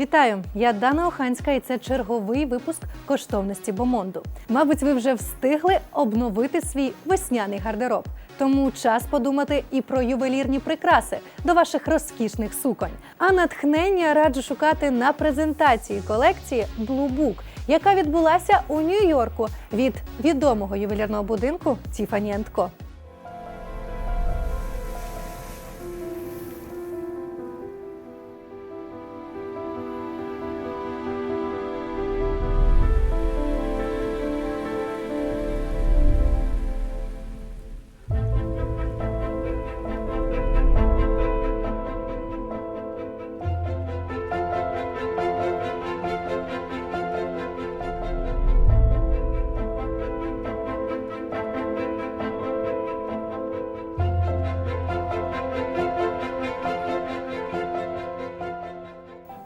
Вітаю! Я Дана Оханська, і це черговий випуск коштовності Бомонду. Мабуть, ви вже встигли обновити свій весняний гардероб. Тому час подумати і про ювелірні прикраси до ваших розкішних суконь. А натхнення раджу шукати на презентації колекції Blue Book, яка відбулася у Нью-Йорку від відомого ювелірного будинку Tiffany Co.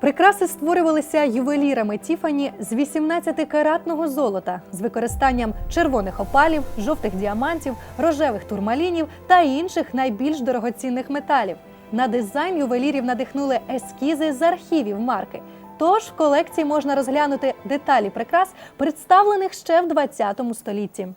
Прикраси створювалися ювелірами Тіфані з 18-каратного золота з використанням червоних опалів, жовтих діамантів, рожевих турмалінів та інших найбільш дорогоцінних металів. На дизайн ювелірів надихнули ескізи з архівів марки. Тож в колекції можна розглянути деталі прикрас, представлених ще в 20 столітті.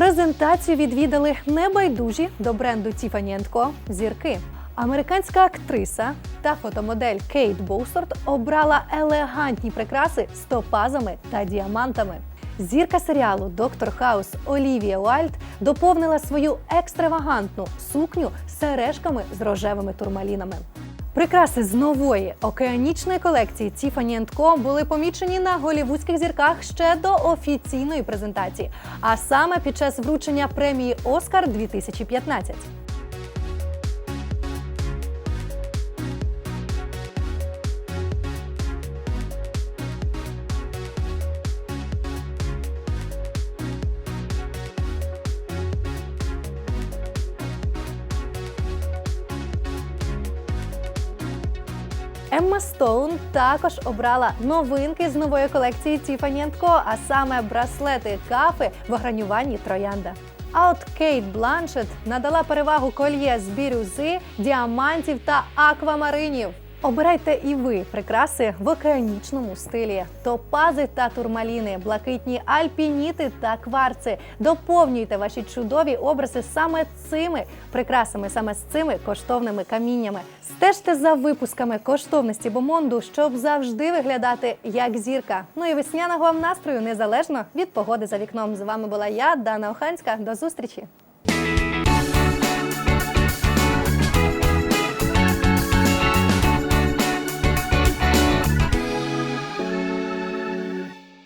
Презентацію відвідали небайдужі до бренду Tiffany Co. зірки. Американська актриса та фотомодель Кейт Боусорт обрала елегантні прикраси з топазами та діамантами. Зірка серіалу Доктор Хаус Олівія Уайльд доповнила свою екстравагантну сукню сережками з рожевими турмалінами. Прикраси з нової океанічної колекції Tiffany Co. були помічені на голівудських зірках ще до офіційної презентації, а саме під час вручення премії Оскар 2015. Емма Стоун також обрала новинки з нової колекції Tiffany Co., а саме браслети кафи в огранюванні троянда. А от Кейт Бланшет надала перевагу кольє з бірюзи, діамантів та аквамаринів. Обирайте і ви прикраси в океанічному стилі: топази та турмаліни, блакитні альпініти та кварци. Доповнюйте ваші чудові образи саме цими прикрасами, саме з цими коштовними каміннями. Стежте за випусками коштовності Бомонду, щоб завжди виглядати як зірка. Ну і весняного вам настрою незалежно від погоди за вікном. З вами була я, Дана Оханська. До зустрічі!